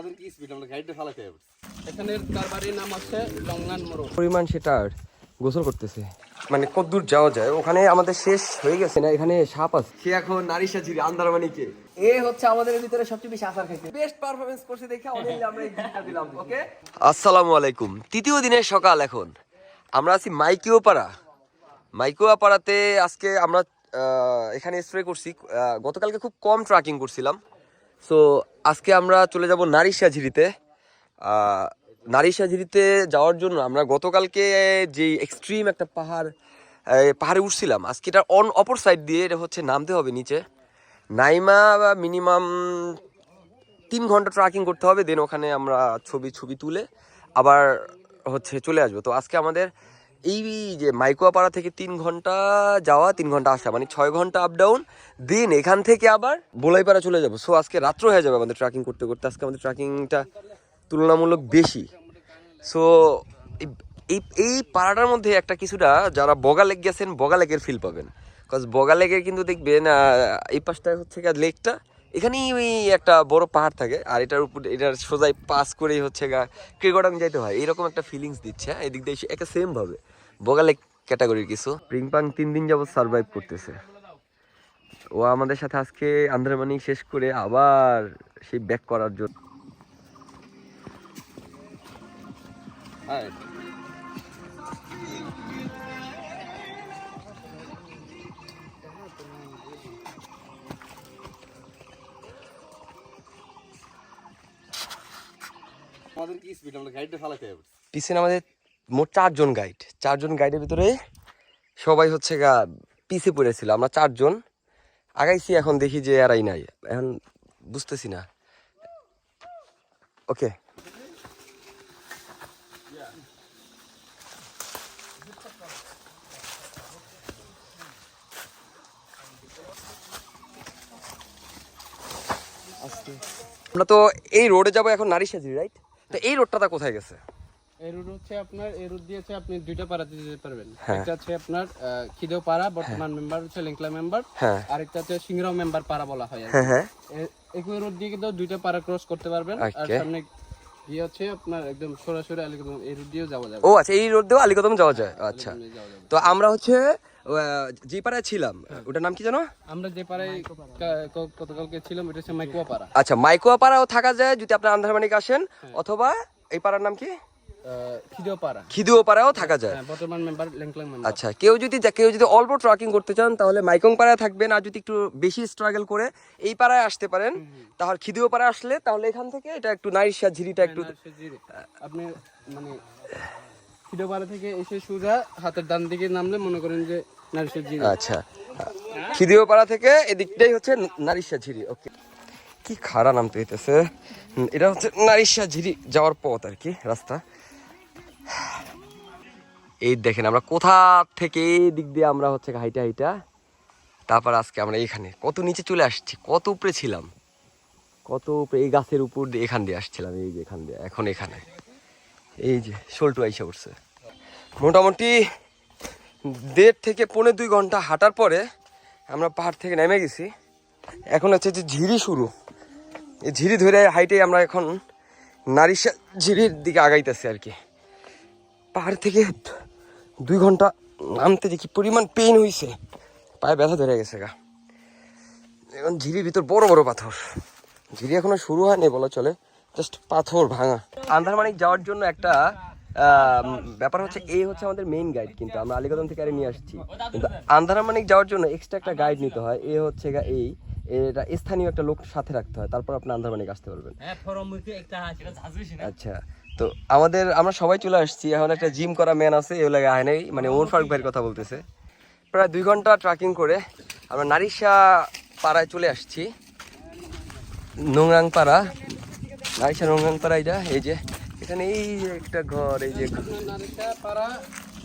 আমাদের কি স্পিড আমরা গাড়িটা চালাতে হবে। এখানের কারবারির নাম আছে লংলান মোড়। পরিমাণ সেটা গোসল করতেছে। মানে যাওয়া যায়? ওখানে আমাদের শেষ হয়ে গেছে। না এখানে সাপ আছে। সে এখন নারীশা ঝিরি আন্দারমানিকে। এ হচ্ছে আমাদের ভিতরে সবচেয়ে বেশি আসার খাইছে বেস্ট পারফরমেন্স করছে দেখে অনেক আমরা এই গিফটটা দিলাম ওকে আসসালামু আলাইকুম। তৃতীয় দিনের সকাল এখন। আমরা আছি মাইকিও পাড়া মাইকিও পাড়াতে আজকে আমরা আহ, এখানে স্প্রে করছি। আহ, গতকালকে খুব কম ট্রাকিং করছিলাম। সো আজকে আমরা চলে যাব নারীশা ঝিরিতে নারীশা ঝিরিতে যাওয়ার জন্য আমরা গতকালকে যে এক্সট্রিম একটা পাহাড় পাহাড়ে উঠছিলাম, আজকে এটা অন অপর সাইড দিয়ে এটা হচ্ছে নামতে হবে নিচে। নাইমা বা মিনিমাম তিন ঘণ্টা ট্রাকিং করতে হবে দেন ওখানে আমরা ছবি ছবি তুলে আবার হচ্ছে চলে আসব। তো আজকে আমাদের এই যে মাইকুয়াপাড়া থেকে তিন ঘণ্টা যাওয়া, তিন ঘণ্টা আসা মানে ছয় ঘণ্টা আপ ডাউন দিন এখান থেকে আবার বোলাইপাড়া চলে যাব। সো আজকে রাত্র হয়ে যাবে আমাদের ট্রাকিং করতে করতে। আজকে আমাদের ট্রাকিংটা তুলনামূলক বেশি। সো এই এই পাড়াটার মধ্যে একটা কিছুটা যারা বগা লেক গেছেন, বগা লেকের ফিল পাবেন। কজ বগা লেকের কিন্তু দেখবেন এই পাশটা হচ্ছে লেকটা এখানেই ওই একটা বড় পাহাড় থাকে, আর এটার উপর, এটার সোজাই পাস করেই হচ্ছে গা ক্রিকটাং যাইতে হয়। এইরকম একটা ফিলিংস দিচ্ছে হ্যাঁ? এদিক দিয়ে একে সেম ভাবে। বগা লেক ক্যাটাগরির কিছু। প্রিংপাং তিন দিন যাবত সার্ভাইভ করতেছে। ও আমাদের সাথে আজকে আন্দারমানি শেষ করে আবার সেই ব্যাক করার জন্য। আমাদের কি স্পিড আমরা হবে। পিছনে আমাদের মোট চারজন গাইড চারজন গাইডের ভিতরে সবাই হচ্ছে গা পিছে পড়েছিল, আমরা চারজন। আগাইছি, এখন দেখি যে এরাই নাই। এখন বুঝতেছি না। ওকে। আমরা তো এই রোডে যাব এখন নারী সাজি রাইট তো এই রোডটা কোথায় গেছে? এই রুট হচ্ছে আপনার এই রুট দিয়েছে আপনি দুইটা পাড়াতে যেতে পারবেন। হ্যাঁ। একটা হচ্ছে আপনার খিদেও পাড়া বর্তমান মেম্বার হচ্ছে লিঙ্কলা মেম্বার হ্যাঁ। আরেকটা হচ্ছে সিংরাও মেম্বার পাড়া বলা হয়। হ্যাঁ হ্যাঁ। একই রোড দিয়ে কিন্তু দুইটা পাড়া ক্রস করতে পারবেন। আর সামনে গিয়ে হচ্ছে আপনার একদম সরাসরি আলিকদম এই রুট দিয়েও যাওয়া যাবে। ও আচ্ছা এই রোড দিয়েও আলিকদম যাওয়া যায়। আচ্ছা। তো আমরা হচ্ছে যে পাড়ায় ছিলাম ওটার নাম কি জানো? আমরা যে পাড়ায় গতকালকে ছিলাম এটা হচ্ছে মাইকুয়া পাড়া। আচ্ছা মাইকোয়া পাড়াও থাকা যায় যদি আপনার আন্ধারমানিক আসেন অথবা এই পাড়ার নাম কি? থাকা যায়। হ্যাঁ আচ্ছা কেউ যদি কেউ যদি অল্প ট্রাকিং করতে চান তাহলে মাইকং পাড়ায় থাকবেন আর যদি একটু বেশি স্ট্রাগল করে এই পাড়ায় আসতে পারেন তাহলে আসলে তাহলে এখান থেকে এটা একটু নারিশা ঝিরিটা একটু আপনি মানে খিদেও থেকে এসে সোজা হাতের নামলে মনে করেন যে আচ্ছা খিদিও পাড়া থেকে এদিকটাই হচ্ছে ওকে। কি হইতেছে এটা হচ্ছে ঝিরি যাওয়ার পথ আর কি, রাস্তা। এই দেখেন আমরা কোথা থেকে দিক দিয়ে আমরা হচ্ছে হাইটা হাইটা, তারপর আজকে আমরা এখানে, কত নিচে চলে আসছি, কত উপরে ছিলাম, কত উপরে এই গাছের উপর দিয়ে এখান দিয়ে আসছিলাম, এই যে এখান দিয়ে, এখন এখানে। এই যে, শোলটু আইসা উঠছে মোটামুটি দেড় থেকে পৌনে দুই ঘণ্টা হাঁটার পরে আমরা পাহাড় থেকে নেমে গেছি। এখন হচ্ছে যে ঝিরি শুরু। এই ঝিরি ধরে হাইটে আমরা এখন নারিশা ঝিরির দিকে আগাইতেছি আর কি। পাহাড় থেকে দুই ঘণ্টা নামতে দেখি পরিমাণ পেইন হয়েছে পায়ে ব্যথা ধরে গেছে গা। এখন ঝিরির ভিতর বড় বড় পাথর। ঝিরি এখনও শুরু হয়নি, বলা চলে। জাস্ট পাথর ভাঙা। আন্ধারমানিক যাওয়ার জন্য একটা ব্যাপার হচ্ছে এই হচ্ছে আমাদের মেইন গাইড কিন্তু আমরা আলিগদম থেকে আরে নিয়ে আসছি। কিন্তু আন্ধারমানিক যাওয়ার জন্য এক্সট্রা একটা গাইড নিতে হয় এ হচ্ছে এই এটা স্থানীয় একটা লোক সাথে রাখতে হয় তারপর আপনি আন্ধারমানিক আসতে পারবেন। আচ্ছা তো আমাদের আমরা সবাই চলে আসছি এখন একটা জিম করা ম্যান আছে এগুলো আয় নাই মানে ওর ফারুক ভাইয়ের কথা বলতেছে। প্রায় দুই ঘণ্টা ট্রাকিং করে আমরা নারিশা পাড়ায় চলে আসছি নোংরাং পাড়া নারিশা নোংরাং পাড়া এটা এই যে এখানে এই একটা ঘর এই যে পাড়া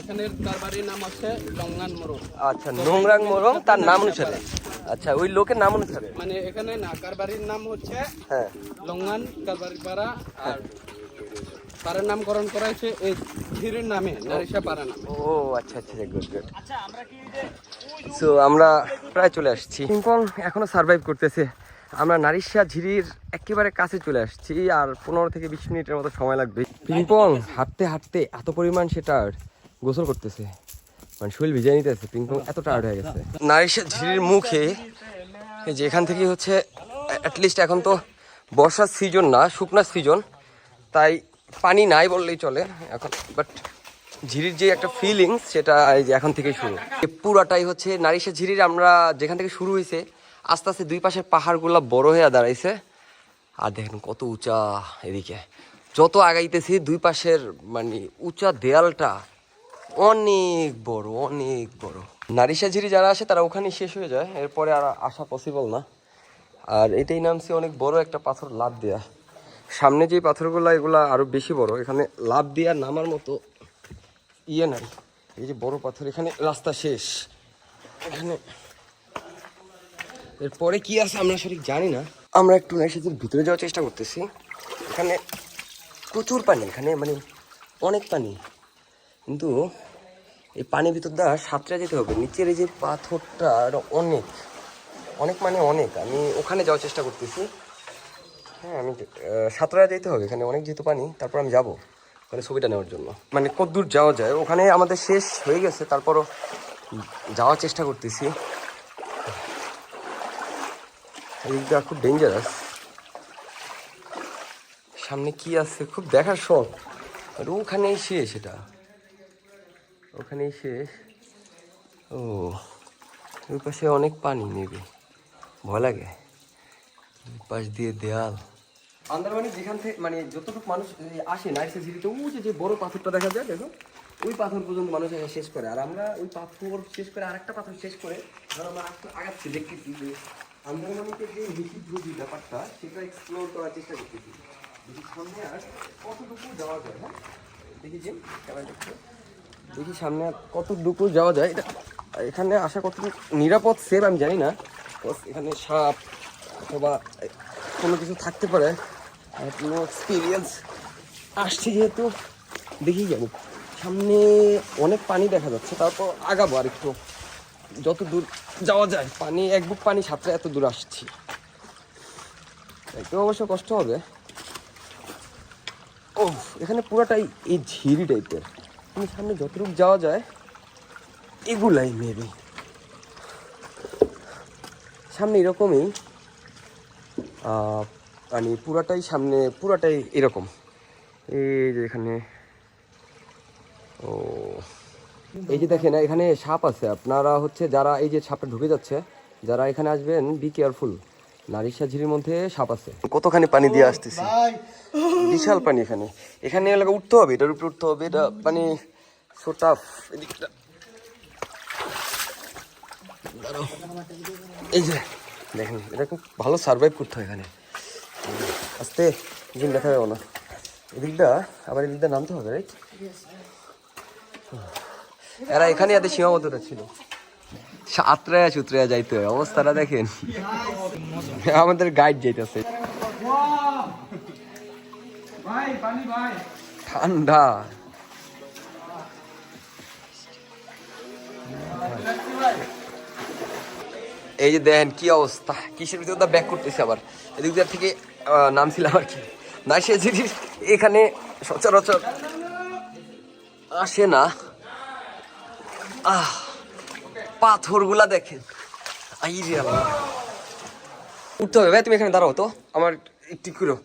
এখানের কারবারির নাম আছে আচ্ছা নোংরাং মরং তার নাম অনুসারে। আচ্ছা ওই লোকের নাম অনুসারে। মানে এখানে না কারবারির নাম হচ্ছে হ্যাঁ। কারবারি পাড়া আর পাড়ার নামকরণ করা হয়েছে এই ধীরের নামে নারিশা পাড়া নামে। ও আচ্ছা আচ্ছা গুড গুড সো আমরা প্রায় চলে আসছি। পিংপং এখনও সার্ভাইভ করতেছে। আমরা নারিশা ঝিরির একেবারে কাছে চলে আসছি আর পনেরো থেকে বিশ মিনিটের মতো সময় লাগবে। পিংপং হাঁটতে হাঁটতে এত পরিমাণ সেটা গোসল করতেছে। মানে শরীর ভিজে নিতেছে পিংপং এত টায়ার্ড হয়ে গেছে। নারিশা ঝিরির মুখে যে এখান থেকে হচ্ছে অ্যাটলিস্ট এখন তো বর্ষার সিজন না শুকনার সিজন তাই পানি নাই বললেই চলে এখন। বাট ঝিরির যে একটা ফিলিংস সেটা এখন থেকে শুরু। পুরাটাই হচ্ছে নারিশা ঝিরির, আমরা যেখান থেকে শুরু হয়েছে আস্তে আস্তে দুই পাশের পাহাড়গুলো বড় হয়ে দাঁড়াইছে। আর দেখেন কত উঁচা এদিকে। যত আগাইতেছি দুই পাশের মানে উঁচা দেয়ালটা অনেক বড় অনেক বড়। নারিশা ঝিরি যারা আসে তারা ওখানে শেষ হয়ে যায়, এরপরে আর আসা পসিবল না। আর এটাই নামছে অনেক বড় একটা পাথর লাভ দেয়া। সামনে যে পাথরগুলো, এগুলা আরও বেশি বড়। এখানে লাভ দেওয়া নামার মতো ইয়ে নাই। এই যে বড় পাথর, এখানে রাস্তা শেষ। এখানে এরপরে কি আছে আমরা সঠিক জানি না। আমরা একটু নাইসাদের ভিতরে যাওয়ার চেষ্টা করতেছি। এখানে প্রচুর পানি, এখানে মানে অনেক পানি। কিন্তু এই পানির ভিতর দ্বারা সাঁতরা যেতে হবে। নিচের এই যে পাথরটা অনেক অনেক মানে অনেক। আমি ওখানে যাওয়ার চেষ্টা করতেছি। হ্যাঁ আমি সাঁতরা যেতে হবে। এখানে অনেক যেহেতু পানি, তারপর আমি যাব। ওখানে ছবিটা নেওয়ার জন্য। মানে কত দূর যাওয়া যায়? ওখানে আমাদের শেষ হয়ে গেছে। তারপরও যাওয়ার চেষ্টা করতেছি। এইটা খুব ডেঞ্জারাস সামনে কি আছে? খুব দেখার শখ। আর ওখানেই শেষ এটা। ওখানেই শেষ। ও, ওই পাশে অনেক পানি নেবে ভয় লাগে। পাশ দিয়ে দেয়াল। আন্দারমানি যেখান থেকে মানে যতটুকু মানুষ আসে নাইসে ঝিরিতে, ওই যে বড় পাথরটা দেখা যায়, দেখো, ওই পাথর পর্যন্ত মানুষ এসে শেষ করে। আর আমরা ওই পাথর শেষ করে আরেকটা পাথর শেষ করে, ধর আমরা আগাচ্ছি, দেখতেছি যে আন্দারমানিতে যে নিষিদ্ধ ব্যাপারটা, সেটা এক্সপ্লোর করার চেষ্টা করতেছি। দেখি সামনে আর কতটুকু যাওয়া যায় হ্যাঁ? দেখি যে দেখি। সামনে আর কতটুকু যাওয়া যায়। এটা, এখানে আসা কতটুকু নিরাপদ সেভ আমি জানি না। এখানে সাপ অথবা কোনো কিছু থাকতে পারে। কোনো এক্সপিরিয়েন্স আসছে যেহেতু, দেখি যাব। সামনে অনেক পানি দেখা যাচ্ছে, তারপর আগাবো আর একটু যত দূর যাওয়া যায়, পানি, এক বুক পানি সাঁতরে এত দূর আসছি। একটু অবশ্য কষ্ট হবে। ও এখানে পুরাটাই এই ঝিরি টাইপের। কিন্তু সামনে যতটুকু যাওয়া যায়, এগুলাই মেবি। সামনে এরকমই। মানে পুরাটাই সামনে, পুরাটাই এরকম। এই যে এখানে, ও এই যে দেখেন এখানে সাপ আছে। আপনারা হচ্ছে যারা এই যে সাপটা ঢুকে যাচ্ছে যারা এখানে আসবেন বি কেয়ারফুল নারিশা ঝিরির মধ্যে সাপ আছে। কতখানি পানি দিয়ে আসতেছি? বিশাল পানি এখানে। এখানে এলাকা উঠতে হবে এটার উপরে উঠতে হবে এটা মানে সো টাফ এদিকটা। এই যে দেখেন এটা খুব ভালো সার্ভাইভ করতে হয় এখানে। আস্তে দিন দেখা যাবে না। এদিকটা আবার এদিকটা নামতে হবে রাইট এরা এখানে এদের সীমাবদ্ধতা ছিল। সাতরায়া সুত্রায়া যাইতে হয়, অবস্থাটা দেখেন। আমাদের গাইড যাইতেছে। ঠান্ডা। এই যে দেখেন কি অবস্থা, কিসের ভিতরে দা ব্যাক করতেছে আবার? এদিক থেকে নামছিলাম আর কি। না, সে জিনিস এখানে সচরাচর আসে না আহ, পাথরগুলা দেখেন। আই রে উঠতে হবে, ভাই, তুমি এখানে দাঁড়াও তো। আমার একটু করো।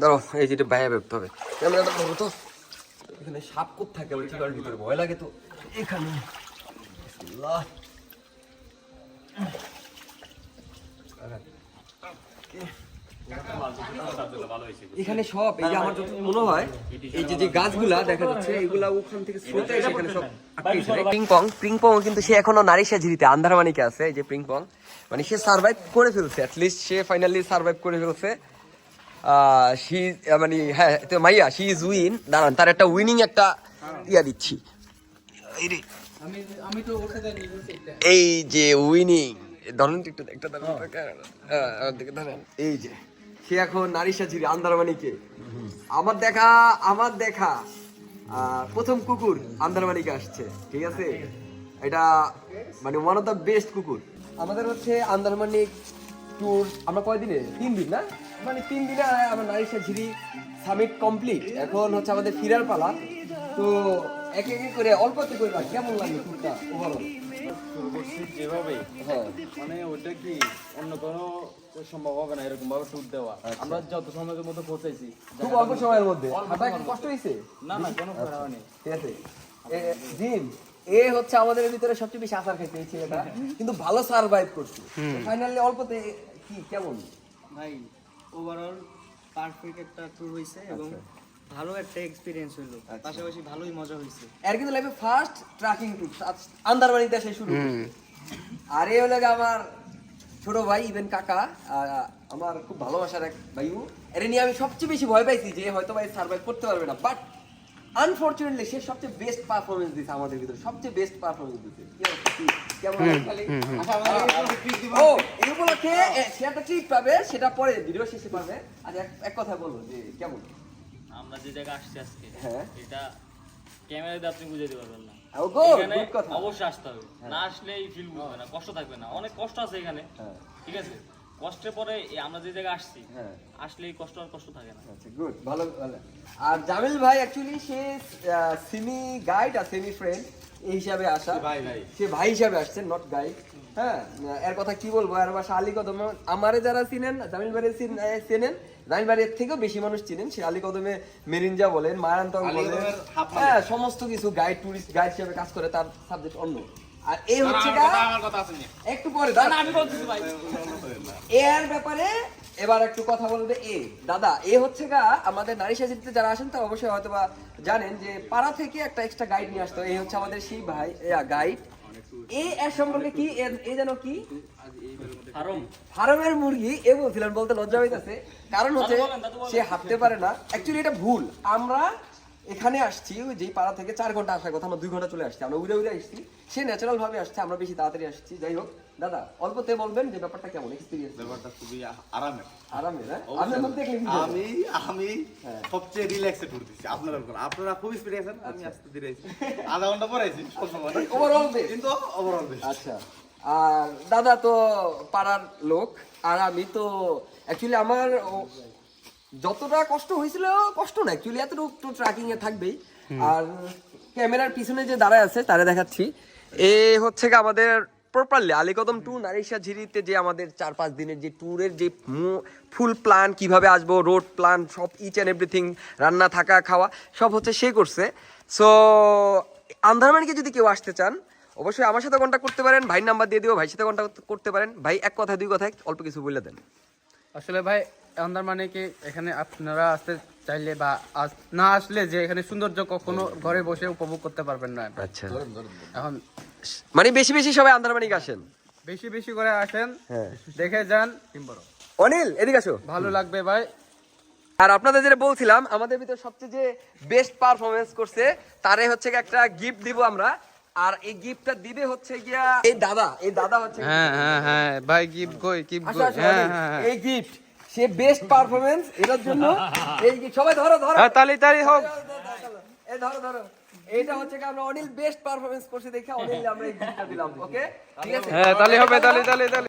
দাঁড়াও, এই যেটা বাইরে বেরোতে হবে। ক্যামেরাটা ধরো তো। এখানে সাপ কোথ থাকে আমার চিকার ভিতরে ভয় লাগে তো। এখানে। বিসমিল্লাহ। এখানে সব এই যে আমার যত মনে হয় এই যে যে গাছগুলা দেখা যাচ্ছে এগুলা ওখান থেকে স্রোতে এসে এখানে সব পিংপং পিংপং কিন্তু সে এখনও নারীশা ঝিরিতে আন্ধারমানিকে আছে এই যে পিংপং মানে সে সার্ভাইভ করে ফেলছে অ্যাটলিস্ট সে ফাইনালি সার্ভাইভ করে ফেলছে। শি মানে হ্যাঁ তো মাইয়া শি ইজ উইন দাঁড়ান তার একটা উইনিং একটা ইয়া দিচ্ছি। এই যে উইনিং ধরেন একটু একটা তো, হ্যাঁ। এই যে। সে এখন নারীশা ঝিরি আন্দারমানিকে। আমার দেখা আমার দেখা প্রথম কুকুর আন্দারমানিকে আসছে, ঠিক আছে? এটা মানে ওয়ান অফ দ্য বেস্ট কুকুর। আমাদের হচ্ছে আন্দারমানিক ট্যুর আমরা কয়দিনে? তিন দিন, না? মানে তিন দিনে আমার নারিশা ঝিরি সামিট কমপ্লিট এখন হচ্ছে আমাদের ফিরার পালা। তো এক এক করে অল্পতে করে কেমন লাগে ট্যুরটা ওভারঅল শুরু করছি যেভাবে হ্যাঁ। মানে ওটা কি অন্য কোনো সম্ভব হবে না এরকম ভাবে ট্যুর দেওয়া। আমরা যত সময়ের মধ্যে পৌঁছাইছি খুব অল্প সময়ের মধ্যে। হাঁটা কষ্ট হয়েছে? না না কোনো খারাপ নেই। ঠিক আছে। এ, জিম এ হচ্ছে আমাদের ভিতরে সবচেয়ে বেশি আসার খাইতে এই ছেলেটা কিন্তু ভালো সার্ভাইভ করছে। ফাইনালি অল্পতে কি কেমন? ভাই ওভারঅল পারফেক্ট একটা ট্যুর হয়েছে এবং ভালো একটা এক্সপিরিয়েন্স হইল। পাশাপাশি ভালোই মজা হয়েছে এর কিন্তু লাইফে ফার্স্ট ট্রাকিং ট্যুর আন্দারবাড়িতে এসে শুরু। আর এ হলো আমার ছোট ভাই ইভেন কাকা আমার খুব ভালোবাসার এক ভাইও। এর নিয়ে আমি সবচেয়ে বেশি ভয় পাইছি যে হয়তো ভাই সার্ভাইভ করতে পারবে না। বাট আনফরচুনেটলি সে সবচেয়ে বেস্ট পারফরমেন্স দিছে আমাদের ভিতরে সবচেয়ে বেস্ট পারফরমেন্স? কি? কেমন ও এই উপলক্ষে সে একটা ট্রিট পাবে সেটা পরে ভিডিও শেষে পাবে। আর এক এক কথা বলব যে কেমন? আমরা যে জায়গায় আসছি আজকে হ্যাঁ। এটা ক্যামেরা দিয়ে আপনি বুঝে দিতে পারবেন না। এখানে অবশ্যই আসতে হবে। না আসলে এই ফিল বুঝবে না কষ্ট থাকবে না। অনেক কষ্ট আছে এখানে হ্যাঁ। ঠিক আছে? কষ্টের পরে আমরা যে জায়গায় আসছি হ্যাঁ। আসলে এই কষ্ট আর কষ্ট থাকে না। আচ্ছা গুড ভালো ভালো। আর জামিল ভাই অ্যাকচুয়ালি সে সেমি গাইড আর সেমি ফ্রেন্ড এই হিসাবে আসা। ভাই ভাই। সে ভাই হিসাবে আসছে নট গাইড হ্যাঁ এর কথা কি বলব? আর আলী কদম আমারে যারা চিনেন জামিল ভাই চেনেন ভাইয়ের থেকেও বেশি মানুষ চিনেন সে আলী কদমে মেরিনজা বলেন মায়ান্তং বলেন। হ্যাঁ সমস্ত কিছু গাইড টুরিস্ট গাইড হিসাবে কাজ করে তার সাবজেক্ট অন্য। আর এই হচ্ছে একটু পরে দাঁড়া আমি বলতেছি ভাই। এর ব্যাপারে এবার একটু কথা বলবে এ দাদা এ হচ্ছে গা আমাদের নারী সাজিতে যারা আসেন তারা অবশ্যই হয়তো বা জানেন যে পাড়া থেকে একটা এক্সট্রা গাইড নিয়ে আসতো। এই হচ্ছে আমাদের সেই ভাই গাইড এ এর সম্পর্কে কি? এ- এ যেন কি? আরম ফার্মের মুরগি এ বলছিলেন বলতে লজ্জা হইতাছে। কারণ হচ্ছে সে হাঁটতে পারে না। অ্যাকচুয়ালি এটা ভুল। আমরা এখানে আসছি ওই যেই পাড়া থেকে চার ঘণ্টা আসার কথা আমরা দুই ঘণ্টা চলে আসছি। আমরা উড়ে উড়ে আসছি। সে ন্যাচারাল ভাবে আসছে আমরা বেশি তাড়াতাড়ি আসছি। যাই হোক দাদা অল্পতে বলবেন যে ব্যাপারটা কেমন এক্সপিরিয়েন্স ব্যাপারটা খুবই আরামের। আরামে না আপনার মুখ দেখলে বুঝা যায়। আমি আমি সবচেয়ে রিল্যাক্সে ট্যুর দিচ্ছি আপনারা আপনারা খুব স্পিড আছেন আমি আস্তে ধীরে আছি। আধা ঘণ্টা পরে আছি। কিন্তু ওভারঅল আচ্ছা। আর দাদা তো পাড়ার লোক আর আমি তো অ্যাকচুয়ালি আমার যতটা কষ্ট হয়েছিল কষ্ট না অ্যাকচুয়ালি এতটুকু তো ট্র্যাকিং এ থাকবেই। আর ক্যামেরার পিছনে যে দাঁড়ায় আছে তারা দেখাচ্ছি। এ হচ্ছে কি আমাদের প্রপারলি আলীকদম টু নারিশা ঝিরিতে যে আমাদের চার পাঁচ দিনের যে ট্যুরের যে ফুল প্ল্যান কীভাবে আসব রোড প্ল্যান সব ইচ অ্যান্ড এভরিথিং রান্না থাকা খাওয়া সব হচ্ছে সে করছে। সো আন্ধারমানিকে যদি কেউ আসতে চান অবশ্যই আমার সাথে কন্ট্যাক্ট করতে পারেন ভাইয়ের নাম্বার দিয়ে দিও ভাইয়ের সাথে কন্ট্যাক্ট করতে পারেন। ভাই এক কথায় দুই কথায় অল্প কিছু বলে দেন। আসলে ভাই আন্দার মানে কি এখানে আপনারা আসতে চাইলে বা না আসলে যে এখানে সৌন্দর্য কখনো ঘরে বসে উপভোগ করতে পারবেন না। আচ্ছা। এখন মানে বেশি বেশি সবাই আন্ধারমানিক আসেন? বেশি বেশি করে আসেন হ্যাঁ। দেখে যান। অনিল এদিকে আসো। ভালো লাগবে ভাই। আর আপনাদের যেটা বলছিলাম আমাদের ভিতরে সবচেয়ে যে বেস্ট পারফরমেন্স করছে তারে হচ্ছে একটা গিফট দিব আমরা। আর এই গিফটটা দিবে হচ্ছে গিয়া এই দাদা এই দাদা হচ্ছে হ্যাঁ হ্যাঁ হ্যাঁ ভাই গিফট কই গিফট কই? হ্যাঁ হ্যাঁ হ্যাঁ। এই গিফট সে বেস্ট পারফরমেন্স এটার জন্য এই সবাই ধরো ধরো। হ্যাঁ তালি তালি হোক। এই ধরো ধরো এটা হচ্ছে কি আমরা অনিল বেস্ট পারফরমেন্স করছে দেখে অনিল আমরা এই গিফটটা দিলাম ওকে ঠিক আছে? হ্যাঁ তালি হবে তালি তালি তালি।